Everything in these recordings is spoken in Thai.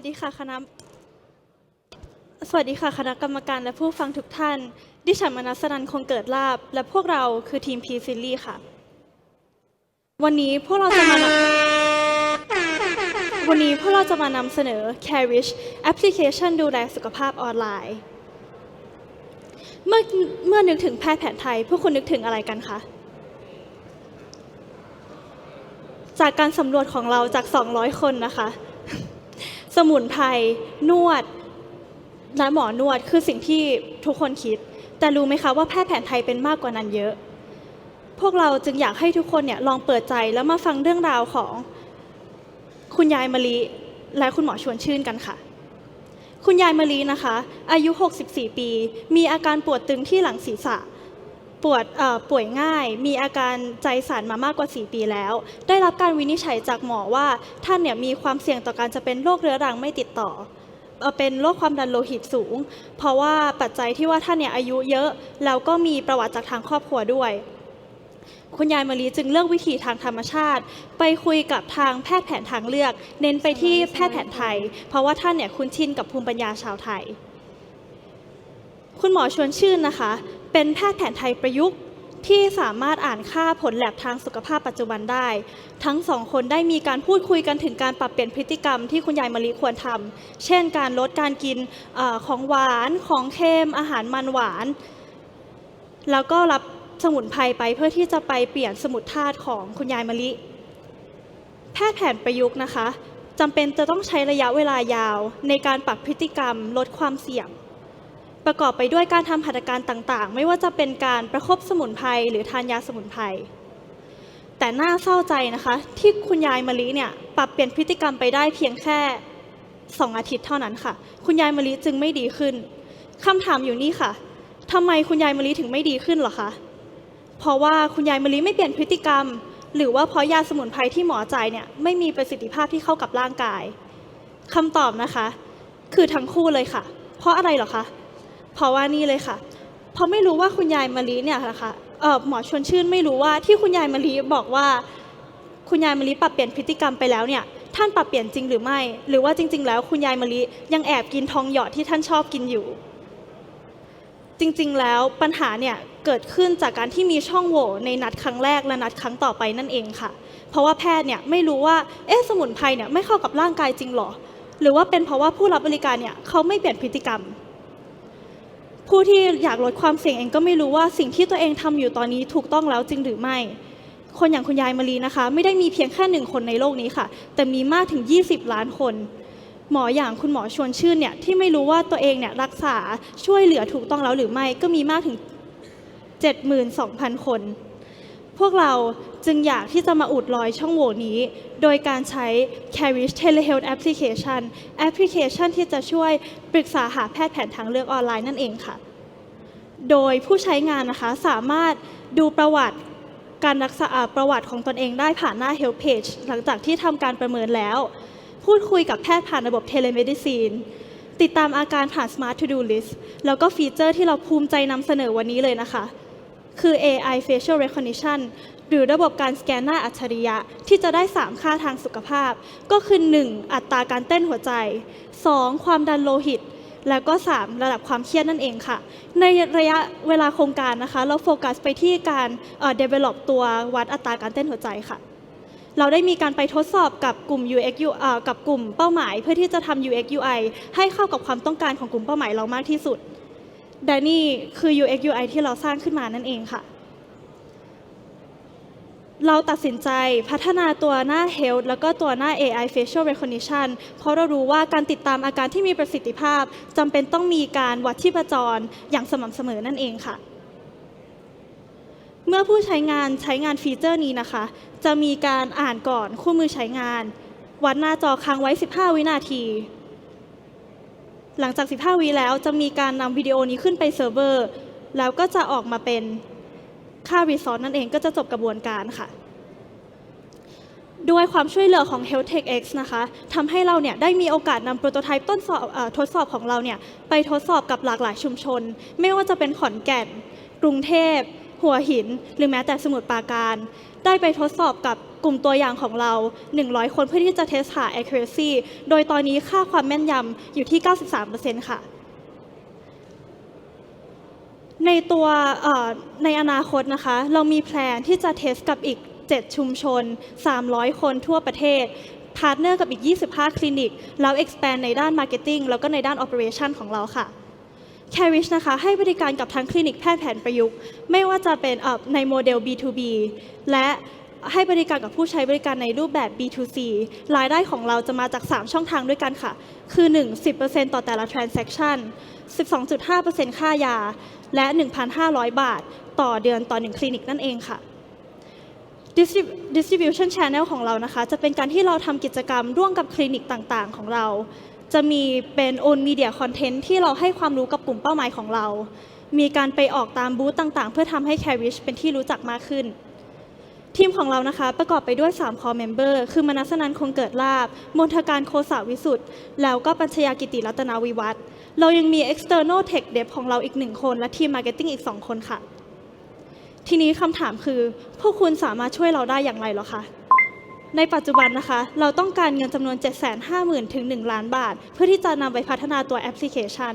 วัสดีค่ะคณะสวัสดีค่ะคณะกรรมการและผู้ฟังทุกท่าน ดิฉันมนัสนันคงเกิดลาบ และพวกเราคือทีมพีซิลี่ค่ะ วันนี้พวกเราจะมานำวันนี้พวกเราจะมานำเสนอ Carish แอปพลิเคชันดูแลสุขภาพออนไลน์ เมื่อเมื่อนึกถึงแพทย์แผนไทย พวกคุณนึกถึงอะไรกันคะ จากการสำรวจของเราจาก 200 คนนะคะ สมุนไพรนวดและหมอนวดคือสิ่งที่ทุกคนคิด แต่รู้ไหมคะว่าแพทย์แผนไทยเป็นมากกว่านั้นเยอะ พวกเราจึงอยากให้ทุกคนเนี่ยลองเปิดใจแล้วมาฟังเรื่องราวของคุณยายมะลิและคุณหมอชวนชื่นกันค่ะ คุณยายมะลินะคะ อายุ 64 ปี มีอาการปวดตึงที่หลังศีรษะ ปวดป่วยง่าย มีอาการใจสั่นมามากกว่า 4 ปีแล้ว ได้รับการวินิจฉัยจากหมอว่าท่านเนี่ยมีความเสี่ยงต่อการจะเป็นโรคเรื้อรังไม่ติดต่อ เป็นโรคความดันโลหิตสูง เพราะว่าปัจจัยที่ว่าท่านเนี่ยอายุเยอะ แล้วก็มีประวัติจากทางครอบครัวด้วย คุณยายมะลิจึงเลือกวิธีทางธรรมชาติ ไปคุยกับทางแพทย์แผนทางเลือก เน้นไปที่แพทย์แผนไทย เพราะว่าท่านเนี่ยคุ้นชินกับภูมิปัญญาชาวไทยคุณหมอชวนชื่นนะคะ เป็นแพทย์แผนไทยประยุกต์ที่สามารถอ่านค่าผลแลบทางสุขภาพปัจจุบันได้ ทั้งสองคนได้มีการพูดคุยกันถึงการปรับเปลี่ยนพฤติกรรมที่คุณยายมะลิควรทำเช่นการลดการกินอของหวานของเค็มอาหารมันหวาน แล้วก็รับสมุนไพรไปเพื่อที่จะไปเปลี่ยนสมุดธาตุของคุณยายมะลิ แพทย์แผนประยุกต์นะคะจำเป็นจะต้องใช้ระยะเวลายาวในการปรับพฤติกรรมลดความเสี่ยง ประกอบไปด้วยการทำหัตถการต่างๆ ไม่ว่าจะเป็นการประคบสมุนไพรหรือทานยาสมุนไพรแต่น่าเศร้าใจนะคะ ที่คุณยายมะลิเนี่ยปรับเปลี่ยนพฤติกรรมไปได้เพียงแค่2อาทิตย์เท่านั้นค่ะ คุณยายมะลิจึงไม่ดีขึ้นคำถามอยู่นี่ค่ะทำไมคุณยายมะลิถึงไม่ดีขึ้นหรอคะเพราะว่าคุณยายมะลิไม่เปลี่ยนพฤติกรรม หรือว่าเพราะยาสมุนไพรที่หมอจ่ายเนี่ยไม่มีประสิทธิภาพที่เข้ากับร่างกายคำตอบนะคะ คือทั้งคู่เลยค่ะ เพราะอะไรหรอคะ เพราะว่านี่เลยค่ะ เพราะไม่รู้ว่าคุณยายมะลิเนี่ยนะคะเออหมอชวนชื่นไม่รู้ว่าที่คุณยายมะลิบอกว่า คุณยายมะลิปรับเปลี่ยนพฤติกรรมไปแล้วเนี่ยท่านปรับเปลี่ยนจริงหรือไม่ หรือว่าจริง ๆ แล้วคุณยายมะลิยังแอบกินทองหยอดที่ท่านชอบกินอยู่ จริงๆแล้วปัญหาเนี่ยเกิดขึ้นจากการที่มีช่องโหว่ในนัดครั้งแรกและนัดครั้งต่อไปนั่นเองค่ะ เพราะว่าแพทย์เนี่ยไม่รู้ว่าเอ๊ะสมุนไพรเนี่ยไม่เข้ากับร่างกายจริงหรอ หรือว่าเป็นเพราะว่าผู้รับบริการเนี่ยเขาไม่เปลี่ยนพฤติกรรม ผู้ที่อยากลดความเสี่ยงเองก็ไม่รู้ว่าสิ่งที่ตัวเองทำอยู่ตอนนี้ถูกต้องแล้วจริงหรือไม่ คนอย่างคุณยายมารีนะคะ ไม่ได้มีเพียงแค่หนึ่งคนในโลกนี้ค่ะ แต่มีมากถึง 20 ล้านคน หมออย่างคุณหมอชวนชื่นเนี่ยที่ไม่รู้ว่าตัวเองเนี่ยรักษาช่วยเหลือถูกต้องแล้วหรือไม่ก็มีมากถึง 72,000 คน พวกเราจึงอยากที่จะมาอุดรอยช่องโหว่นี้ โดยการใช้ Carish Telehealth Application แอปพลิเคชันที่จะช่วยปรึกษาหาแพทย์แผนทางเลือกออนไลน์นั่นเองค่ะ โดยผู้ใช้งานนะคะสามารถดูประวัติการรักษาอ่าประวัติของตนเองได้ผ่านหน้า Health Page หลังจากที่ทำการประเมินแล้ว พูดคุยกับแพทย์ผ่านระบบ Telemedicine ติดตามอาการผ่าน Smart To Do List แล้วก็ฟีเจอร์ที่เราภูมิใจนำเสนอวันนี้เลยนะคะ คือ AI Facial Recognition หรือระบบการสแกนหน้าอัจฉริยะ ที่จะได้ 3 ค่าทางสุขภาพ ก็คือ 1. อัตราการเต้นหัวใจ 2. ความดันโลหิต แล้วก็ 3 ระดับความเครียดนั่นเองค่ะ ในระยะเวลาโครงการนะคะ เราโฟกัสไปที่การ develop ตัววัดอัตราการเต้นหัวใจค่ะ เราได้มีการไปทดสอบกับกลุ่ม UX U กับกลุ่มเป้าหมาย เพื่อที่จะทำ UX UI ให้เข้ากับความต้องการของกลุ่มเป้าหมายเรามากที่สุด และนี่คือ UX UI ที่เราสร้างขึ้นมานั่นเองค่ะ เราตัดสินใจพัฒนาตัวหน้า Health แล้วก็ตัวหน้า AI Facial Recognition เพราะเรารู้ว่าการติดตามอาการที่มีประสิทธิภาพจำเป็นต้องมีการวัดชีพจรอย่างสม่ำเสมอนั่นเองค่ะ เมื่อผู้ใช้งานใช้งานฟีเจอร์นี้นะคะ จะมีการอ่านก่อนคู่มือใช้งาน วัดหน้าจอค้างไว้ 15 วินาที หลังจาก 15 วิแล้วจะมีการนำวิดีโอนี้ขึ้นไปเซิร์ฟเวอร์ แล้วก็จะออกมาเป็นค่ารีซอสนั่นเองก็จะจบกระบวนการค่ะ ด้วยความช่วยเหลือของ Health Tech X นะคะทำให้เราเนี่ยได้มีโอกาสนำโปรโตไทป์ต้นสอบอทดสอบของเราเนี่ยไปทดสอบกับหลากหลายชุมชน ไม่ว่าจะเป็นขอนแก่น กรุงเทพ หัวหิน หรือแม้แต่สมุทรปราการ ได้ไปทดสอบกับ กลุ่มตัวอย่างของเรา 100 คนเพื่อที่จะเทสหา accuracy โดยตอนนี้ค่าความแม่นยำอยู่ที่ 93%ค่ะ ในตัวในอนาคตนะคะ เรามีแพลนที่จะเทสกับอีก 7 ชุมชน 300 คนทั่วประเทศพาร์ทเนอร์กับอีก 25 คลินิก แล้ว expand ในด้าน marketing แล้วก็ในด้าน operation ของเราค่ะ Carish นะคะให้บริการกับทั้งคลินิกแพทย์แผนประยุกต์ ไม่ว่าจะเป็นในโมเดล B2B และ ให้บริการกับผู้ใช้บริการในรูปแบบ B2C รายได้ของเราจะมาจาก 3 ช่องทางด้วยกันค่ะ คือ 1 10%ต่อแต่ละ transaction 12.5%ค่ายา และ 1,500 บาท ต่อเดือนต่อ 1 คลินิกนั่นเองค่ะ Distribution channel ของเรานะคะ จะเป็นการที่เราทำกิจกรรมร่วมกับคลินิกต่างๆ ของเรา จะมีเป็น own media content ที่เราให้ความรู้กับกลุ่มเป้าหมายของเรา มีการไปออกตามบูธต่างๆ เพื่อทำให้ Carish เป็นที่รู้จักมากขึ้น ทีมของเรานะคะประกอบไปด้วย3 core member คือมนัสนันคงเกิดลาบ มนทการโคสาวิสุทธ์แล้วก็ปัญชยากิติรัตนาวิวัฒน์เรายังมี external tech dev ของเราอีกหนึ่งคน และทีม marketing อีก 2 คนค่ะ ทีนี้คำถามคือ พวกคุณสามารถช่วยเราได้อย่างไรหรอคะ ในปัจจุบันนะคะ เราต้องการเงินจำนวน 750,000ถึง1ล้านบาท เพื่อที่จะนำไปพัฒนาตัวแอปพลิเคชัน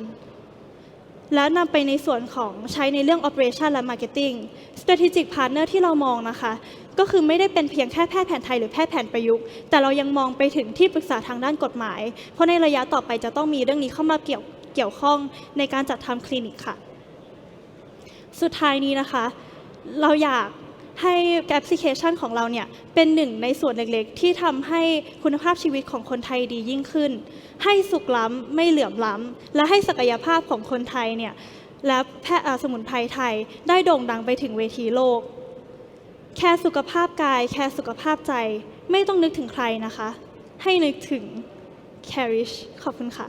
และนำไปในส่วนของใช้ในเรื่อง Operation และ Marketing Strategic Partner ที่เรามองนะคะ ก็คือไม่ได้เป็นเพียงแค่แพทย์แผนไทยหรือแพทย์แผนประยุกต์ แต่เรายังมองไปถึงที่ปรึกษาทางด้านกฎหมาย เพราะในระยะต่อไปจะต้องมีเรื่องนี้เข้ามาเกี่ยวเกี่ยวข้องในการจัดทำคลินิกค่ะ สุดท้ายนี้นะคะ เราอยาก ให้แอปพลิเคชันของเราเนี่ยเป็นหนึ่งในส่วนเล็กๆ ที่ทำให้คุณภาพชีวิตของคนไทยดียิ่งขึ้น ให้สุขล้ำไม่เหลื่อมล้ำและให้ศักยภาพของคนไทยเนี่ยและแพทย์เอ่อสมุนไพรไทยได้โด่งดังไปถึงเวทีโลก แค่สุขภาพกาย แค่สุขภาพใจไม่ต้องนึกถึงใครนะคะ ให้นึกถึง Carish ขอบคุณค่ะ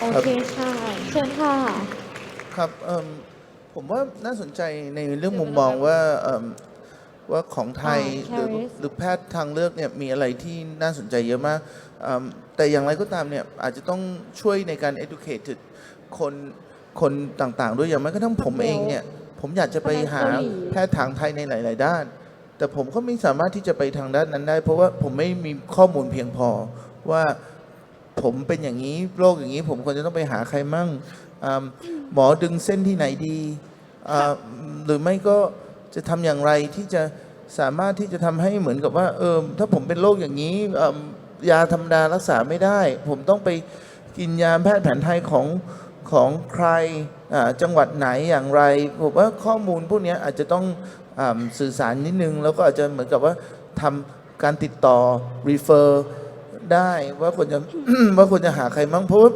โอเคค่ะ เชิญค่ะ ครับเอิ่ม ผมว่าน่าสนใจในเรื่องมุมมองว่าเอิ่มว่าของไทยอ่าหรือ Caris หรือแพทย์ทางเลือกเนี่ยมีอะไรที่น่าสนใจเยอะมากเอิ่มแต่อย่างไรก็ตามเนี่ยอาจจะต้องช่วยในการ educate คนคนต่างๆ ด้วยอย่างแม้กระทั่งผมเองเนี่ยผมอยากจะไปหาคณะเกาหลีแพทย์ทางไทยในหลาย ๆ ด้าน แต่ผมก็ไม่สามารถที่จะไปทางด้านนั้นได้ เพราะว่าผมไม่มีข้อมูลเพียงพอว่าผมเป็นอย่างนี้โรคอย่างนี้ ผมควรจะต้องไปหาใครมั่ง อ่าหมอดึงเส้นที่ไหนดีอ่าหรือไม่ก็จะทำอย่างไรที่จะสามารถที่จะทำให้เหมือนกับว่าเออถ้าผมเป็นโรคอย่างนี้เอิ่มยาธรรมดารักษาไม่ได้ ผมต้องไปกินยาแพทย์แผนไทยของของใครอ่าจังหวัดไหนอย่างไรผมว่าข้อมูลพวกเนี้ยอาจจะต้องอาสื่อสารนิดนึง แล้วก็อาจจะเหมือนกับว่าทำการติดต่อ refer ได้ว่าควรจะ ว่าควรจะหาใครมั่งเพราะว่า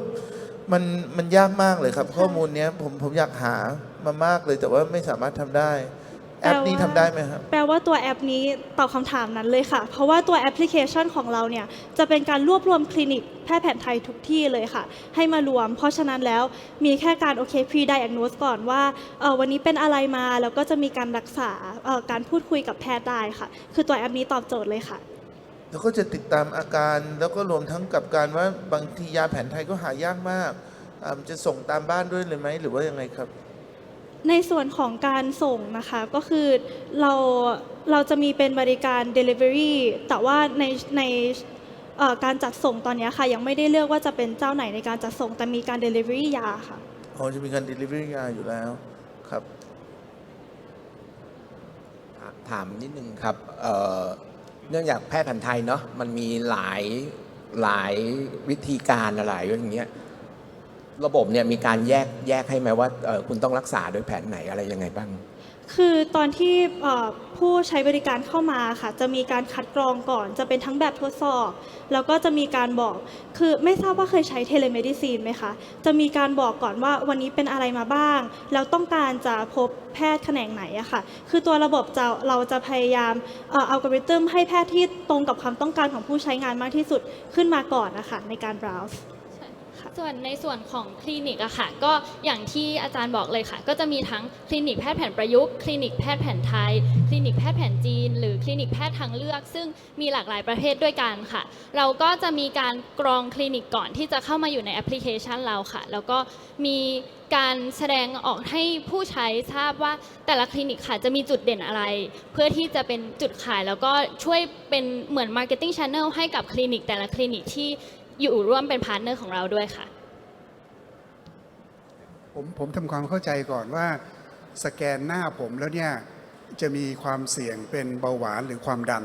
มันมันยากมากเลยครับ ข้อมูลเนี้ยผมผมอยากหามามากเลยแต่ว่าไม่สามารถทำได้ แอปนี้ทำได้ไหมครับ แปลว่าตัวแอปนี้ตอบคำถามนั้นเลยค่ะ เพราะว่าตัวแอปพลิเคชันของเราเนี่ยจะเป็นการรวบรวมคลินิกแพทย์แผนไทยทุกที่เลยค่ะ ให้มารวม เพราะฉะนั้นแล้วมีแค่การโอเค pre diagnose ก่อนว่าเอ่อวันนี้เป็นอะไรมา แล้วก็จะมีการรักษาเอ่อการพูดคุยกับแพทย์ได้ค่ะ คือตัวแอปนี้ตอบโจทย์เลยค่ะ แล้วก็จะติดตามอาการแล้วก็รวมทั้งกับการว่าบางทียาแผนไทยก็หายากมากอ่าจะส่งตามบ้านด้วยเลยไหมหรือว่ายังไงครับ ในส่วนของการส่งนะคะก็คือเราเราจะมีเป็นบริการ Delivery แต่ว่าในในเอ่อการจัดส่งตอนนี้ค่ะ ยังไม่ได้เลือกว่าจะเป็นเจ้าไหนในการจัดส่งแต่มีการ Delivery ยาค่ะ อ๋อจะมีการ delivery ยาอยู่แล้วครับ ถามนิดนึงครับเอ่อ เนื่องจากแพทย์แผนไทยเนาะมันมีหลายหลายวิธีการอะไรอย่างเงี้ยระบบเนี่ยมีการแยกแยกให้ไหมว่าเออคุณต้องรักษาโดยแผนไหนอะไรยังไงบ้าง คือตอนที่เอ่อผู้ใช้บริการเข้ามาค่ะ จะมีการคัดกรองก่อน จะเป็นทั้งแบบทดสอบ แล้วก็จะมีการบอก คือไม่ทราบว่าเคยใช้เทเลเมดิซีนไหมคะ จะมีการบอกก่อนว่าวันนี้เป็นอะไรมาบ้าง แล้วต้องการจะพบแพทย์แขนงไหนอะค่ะ คือตัวระบบจะเราจะพยายามเอัลกอริทึมให้แพทย์ที่ตรงกับความต้องการของผู้ใช้งานมากที่สุดขึ้นมาก่อนนะคะในการ browse ค่ะ ส่วนในส่วนของคลินิกอะค่ะ ก็อย่างที่อาจารย์บอกเลยค่ะ ก็จะมีทั้งคลินิกแพทย์แผนประยุกต์คลินิกแพทย์แผนไทย คลินิกแพทย์แผนจีน หรือคลินิกแพทย์ทางเลือก ซึ่งมีหลากหลายประเภทด้วยกันค่ะ เราก็จะมีการกรองคลินิกก่อนที่จะเข้ามาอยู่ในแอปพลิเคชันเราค่ะ แล้วก็มีการแสดงออกให้ผู้ใช้ทราบว่าแต่ละคลินิกค่ะจะมีจุดเด่นอะไร เพื่อที่จะเป็นจุดขายแล้วก็ช่วยเป็นเหมือน Marketing Channel ให้กับคลินิกแต่ละคลินิกที่ อยู่ร่วมเป็นพาร์ทเนอร์ของเราด้วยค่ะ ผมผมทำความเข้าใจก่อนว่า สแกนหน้าผมแล้วเนี่ย จะมีความเสี่ยงเป็นเบาหวานหรือความดัน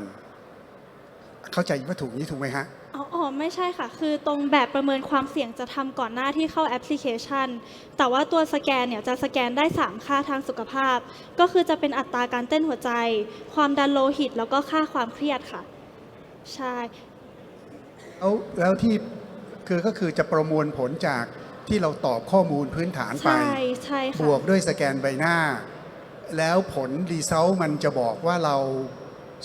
เข้าใจว่าถูกนี้ถูกไหมฮะอ๋ออ๋อ ไม่ใช่ค่ะ คือตรงแบบประเมินความเสี่ยงจะทำก่อนหน้าที่เข้าแอปพลิเคชัน แต่ว่าตัวสแกนเนี่ยจะสแกนได้ 3 ค่าทางสุขภาพ ก็คือจะเป็นอัตราการเต้นหัวใจ ความดันโลหิต แล้วก็ค่าความเครียดค่ะ ใช่ แล้วแล้วที่คือก็คือจะประมวลผลจากที่เราตอบข้อมูลพื้นฐานไป ใช่ใช่บค่ะวกด้วยสแกนใบหน้า แล้วผลรีเซลมันจะบอกว่าเรา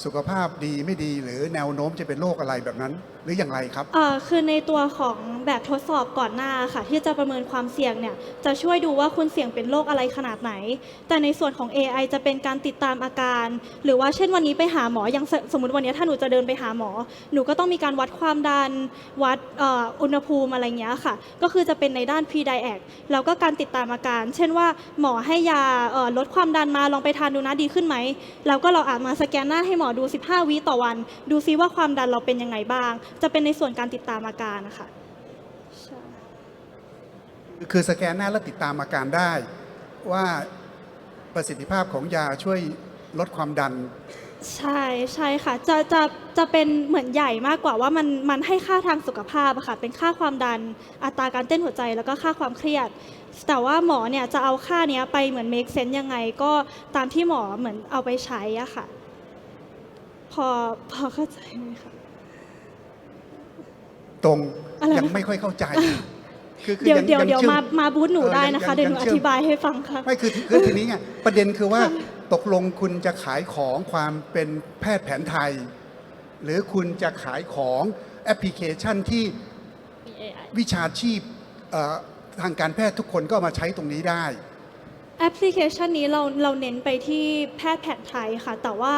สุขภาพดีไม่ดี หรือแนวโน้มจะเป็นโรคอะไรแบบนั้น หรืออย่างไรครับ เอ่อคือในตัวของแบบทดสอบก่อนหน้าค่ะ ที่จะประเมินความเสี่ยงเนี่ยจะช่วยดูว่าคุณเสี่ยงเป็นโรคอะไรขนาดไหน แต่ในส่วนของ AI จะเป็นการติดตามอาการ หรือว่าเช่นวันนี้ไปหาหมออย่างสสมมติวันนี้ถ้าหนูจะเดินไปหาหมอ หนูก็ต้องมีการวัดความดัน วัดเอ่ออุณหภูมิอะไรเงี้ยค่ะ ก็คือจะเป็นในด้าน p d i a c แล้วก็การติดตามอาการ เช่นว่าหมอให้ยาเอ่อลดความดันมาลองไปทานดูนะดีขึ้นไหมแล้วก็เราอาจมาสแกนหน้าให้หมอดู 15 วิต่อวัน ดูซิว่าความดันเราเป็นยังไงบ้างจะเป็นในส่วนการติดตามอาการนะคะใช่คือสแกนหน้าแล้วติดตามอาการได้ ว่าประสิทธิภาพของยาช่วยลดความดัน ใช่ใช่ค่ะ จะจะจะเป็นเหมือนใหญ่มากกว่าว่ามันมันให้ค่าทางสุขภาพอะค่ะ เป็นค่าความดันอัตราการเต้นหัวใจแล้วก็ค่าความเครียด แต่ว่าหมอเนี่ยจะเอาค่าเนี้ยไปเหมือน make sense ยังไงก็ตามที่หมอเหมือนเอาไปใช้อะค่ะ พอพอเข้าใจไหมคะ ตรงอะไรนะยังไม่ค่อยเข้าใจ คือคือเดี๋ยวงเดี๋ยวงเดี๋ยวชื่อมามาบูธหนูเออได้ยังนะคะยังเดี๋ยวหนูยังอเชื่อธิบายให้ฟังค่ะไม่คือคือทีนี้ไงประเด็นคือว่าตกลงคุณจะขายของความเป็นแพทย์แผนไทย หรือคุณจะขายของแอปพลิเคชันที่มี AI วิชาชีพเอ่อทางการแพทย์ทุกคนก็เอามาใช้ตรงนี้ได้แอปพลิเคชันนี้เราเราเน้นไปที่แพทย์แผนไทยค่ะ แต่ว่า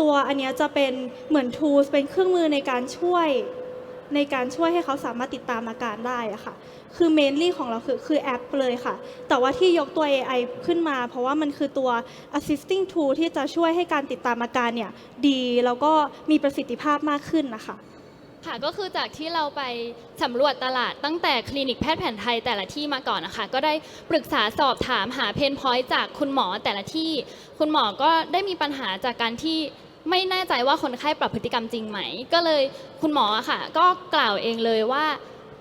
ตัวอันเนี้ยจะเป็นเหมือน tools เป็นเครื่องมือในการช่วย ในการช่วยให้เขาสามารถติดตามอาการได้อะค่ะ คือ mainly ของเราคือคือแอปเลยค่ะ แต่ว่าที่ยกตัว AI ขึ้นมา เพราะว่ามันคือตัว assisting tool ที่จะช่วยให้การติดตามอาการเนี่ยดีแล้วก็มีประสิทธิภาพมากขึ้นนะคะค่ะก็คือจากที่เราไปสำรวจตลาดตั้งแต่คลินิกแพทย์แผนไทยแต่ละที่มาก่อนนะคะ ก็ได้ปรึกษาสอบถามหาเพนพอยต์จากคุณหมอแต่ละที่ คุณหมอก็ได้มีปัญหาจากการที่ ไม่แน่ใจว่าคนไข้ปรับพฤติกรรมจริงไหม ก็เลยคุณหมอค่ะ ก็กล่าวเองเลยว่า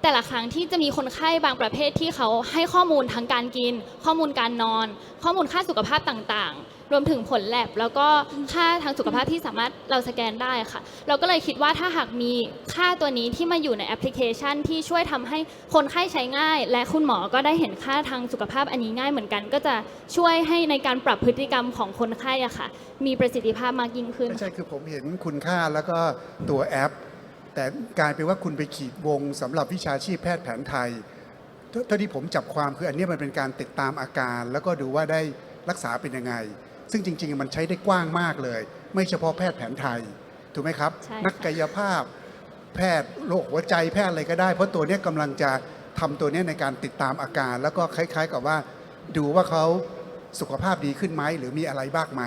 แต่ละครั้งที่จะมีคนไข้บางประเภทที่เขาให้ข้อมูลทั้งการกิน ข้อมูลการนอน ข้อมูลค่าสุขภาพต่างๆ รวมถึงผลแลบแล้วก็ค่าทางสุขภาพที่สามารถเราสแกนได้ค่ะ เราก็เลยคิดว่าถ้าหากมีค่าตัวนี้ที่มาอยู่ในแอปพลิเคชัน ที่ช่วยทำให้คนไข้ใช้ง่าย และคุณหมอก็ได้เห็นค่าทางสุขภาพอันนี้ง่ายเหมือนกัน ก็จะช่วยให้ในการปรับพฤติกรรมของคนไข้อะค่ะ มีประสิทธิภาพมากยิ่งขึ้นไม่ใช่คือผมเห็นคุณค่าแล้วก็ตัวแอป แต่กลายเป็นว่าคุณไปขีดวงสำหรับวิชาชีพแพทย์แผนไทยเท่าเท่าที่ผมจับความคืออันเนี้ยมันเป็นการติดตามอาการ แล้วก็ดูว่าได้รักษาเป็นยังไง ซึ่งจริง ๆ มันใช้ได้กว้างมากเลย ไม่เฉพาะแพทย์แผนไทยถูกไหมครับใช่ค่ะนักกายภาพ แพทย์โรคหัวใจแพทย์อะไรก็ได้ เพราะตัวเนี้ยกำลังจะทำตัวเนี้ยในการติดตามอาการ แล้วก็คล้าย ๆ กับว่า ดูว่าเขาสุขภาพดีขึ้นไหมหรือมีอะไรบ้างไหม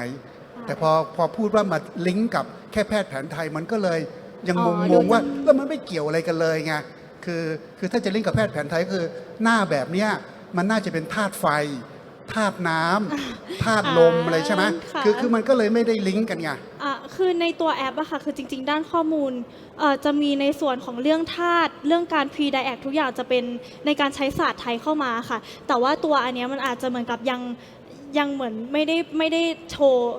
แต่พอพอพูดว่ามาลิงก์กับแค่แพทย์แผนไทยมันก็เลย ยังอ๋งองดูงๆว่าแล้วมันไม่เกี่ยวอะไรกันเลยไงคือคือถ้าจะลิงก์กับแพทย์แผนไทยก็คือ หน้าแบบเนี้ยมันน่าจะเป็นธาตุไฟธาตุน้ำธาตุลมอะไรใช่ไหมค่ะ คือคือมันก็เลยไม่ได้ลิงก์กันไง อะคือในตัวแอปอะค่ะคือจริง ๆ ด้านข้อมูลเอ่อจะมีในส่วนของเรื่องธาตุเรื่องการ pre diact ทุกอย่างจะเป็นในการใช้ศาสตร์ไทยเข้ามาค่ะ แต่ว่าตัวอันเนี้ยมันอาจจะเหมือนกับยังยังเหมือนไม่ได้ไม่ได้โชว์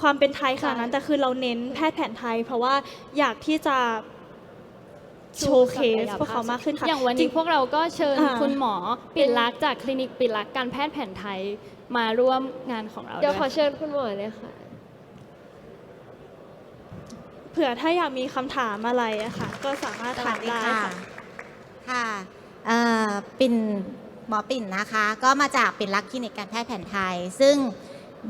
ความเป็นไทยขนาดนั้น แต่คือเราเน้นแพทย์แผนไทย เพราะว่าอยากที่จะโชว์เคสพวกเขามากขึ้นค่ะ อย่างวันจรินี้งพวกเราก็เชิญอ่าคุณหมอปิ่นรักษณ์จากคลินิกปิ่นรักษณ์การแพทย์แผนไทยมาร่วมงานของเราเดี๋ยวด้วยขอเชิญคุณหมอเลยค่ะ เผื่อถ้าอยากมีคำถามอะไรอะค่ะ ก็สามารถสถาวัมสดีได้ค่ะ ค่ะค่ะเอ่อปิ่นหมอปิ่นนะคะ ก็มาจากปิ่นรักคลินิกการแพทย์แผนไทย ซึ่ง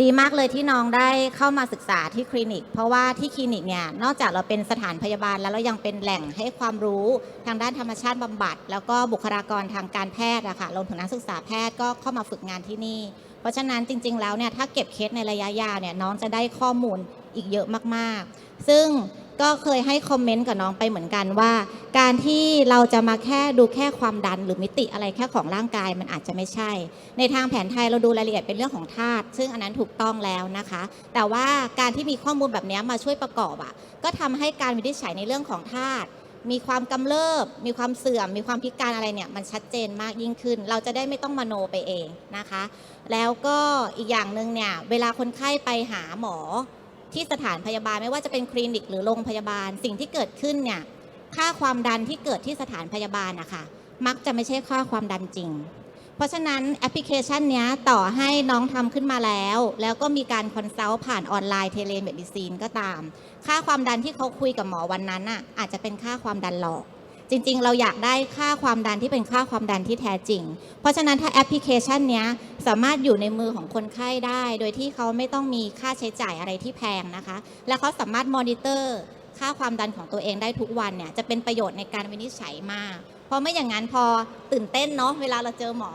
ดีมากเลยที่น้องได้เข้ามาศึกษาที่คลินิก เพราะว่าที่คลินิกเนี่ยนอกจากเราเป็นสถานพยาบาลแล้วเรายังเป็นแหล่งให้ความรู้ทางด้านธรรมชาติบำบัด แล้วก็บุคลากรทางการแพทย์อะค่ะรวมถึงนักศึกษาแพทย์ก็เข้ามาฝึกงานที่นี่ เพราะฉะนั้นจริง ๆ แล้วเนี่ยถ้าเก็บเคสในระยะยาวเนี่ยน้องจะได้ข้อมูลอีกเยอะมากๆ ซึ่ง ก็เคยให้คอมเมนต์กับน้องไปเหมือนกันว่า การที่เราจะมาแค่ดูแค่ความดันหรือมิติอะไรแค่ของร่างกายมันอาจจะไม่ใช่ ในทางแผนไทยเราดูรายละเอียดเป็นเรื่องของธาตุซึ่งอันนั้นถูกต้องแล้วนะคะ แต่ว่าการที่มีข้อมูลแบบนี้มาช่วยประกอบอะก็ทำให้การวินิจฉัยในเรื่องของธาตุมีความกำเริบ มีความเสื่อม มีความพิการอะไรเนี่ย มันชัดเจนมากยิ่งขึ้น เราจะได้ไม่ต้องมโนไปเองนะคะ แล้วก็อีกอย่างหนึ่งเนี่ย เวลาคนไข้ไปหาหมอ ที่สถานพยาบาลไม่ว่าจะเป็นคลินิกหรือโรงพยาบาล สิ่งที่เกิดขึ้นเนี่ยค่าความดันที่เกิดที่สถานพยาบาลนะคะมักจะไม่ใช่ค่าความดันจริง เพราะฉะนั้นแอปพลิเคชันเนี้ยต่อให้น้องทำขึ้นมาแล้ว แล้วก็มีการคอนซัลท์ผ่านออนไลน์เทเลเมดิซีนก็ตาม ค่าความดันที่เขาคุยกับหมอวันนั้นน่ะอาจจะเป็นค่าความดันหลอก จริง ๆ เราอยากได้ค่าความดันที่เป็นค่าความดันที่แท้จริง เพราะฉะนั้นถ้าแอปพลิเคชันนี้สามารถอยู่ในมือของคนไข้ได้ โดยที่เขาไม่ต้องมีค่าใช้จ่ายอะไรที่แพงนะคะ และเขาสามารถมอนิเตอร์ค่าความดันของตัวเองได้ทุกวันเนี่ยจะเป็นประโยชน์ในการวินิจฉัยมากเพราะไม่อย่างนั้นพอตื่นเต้นเนาะเวลาเราเจอหมอ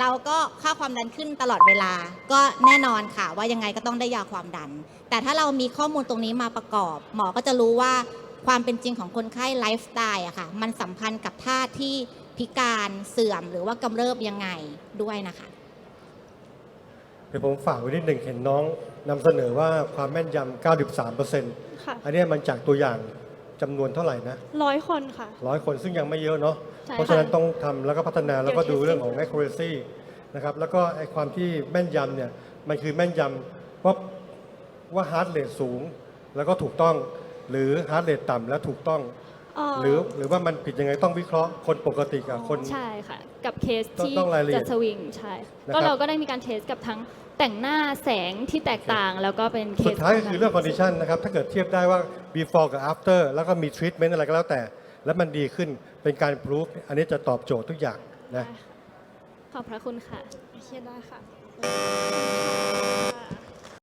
เราก็ค่าความดันขึ้นตลอดเวลา ก็แน่นอนค่ะว่ายังไงก็ต้องได้ยาความดัน แต่ถ้าเรามีข้อมูลตรงนี้มาประกอบ หมอก็จะรู้ว่า ความเป็นจริงของคนไข้ไลฟ์สไตล์อะค่ะ มันสัมพันธ์กับท่าที่พิการเสื่อมหรือว่ากำเริบยังไงด้วยนะคะเดี๋ยวผมฝากไว้นิดหนึ่งเห็นน้องนำเสนอว่าความแม่นยำ 93%ค่ะอันเนี้ยมันจากตัวอย่างจำนวนเท่าไหร่นะร้อยคนค่ะ ร้อยคนซึ่งยังไม่เยอะเนาะ ใช่เพราะฉะนั้นต้องทำแล้วก็พัฒนาแล้วก็ดูเรื่องของ accuracy นะครับ แล้วก็ไอความที่แม่นยำเนี่ย มันคือแม่นยำว่าว่า heart rate สูง แล้วก็ถูกต้อง หรือ heart rate ต่ำและถูกต้อง เอ่อหรือหรือว่ามันผิดยังไงต้องวิเคราะห์คนปกติกับคน ใช่ค่ะ กับเคสต้องที่ต้องรายละเอียจะดสวิงใช่นะครับ ก็เราก็ได้มีการเทสกับทั้งแต่งหน้าแสงที่แตกต่าง แล้วก็เป็นเคสสุดท้ายก็คือเรื่อง condition นะครับ ถ้าเกิดเทียบได้ว่า before กับ after แล้วก็มี treatment อะไรก็แล้วแต่ แล้วมันดีขึ้นเป็นการ proof อันนี้จะตอบโจทย์ทุกอย่างนะ ขอบพระคุณค่ะ โอเคได้ค่ะ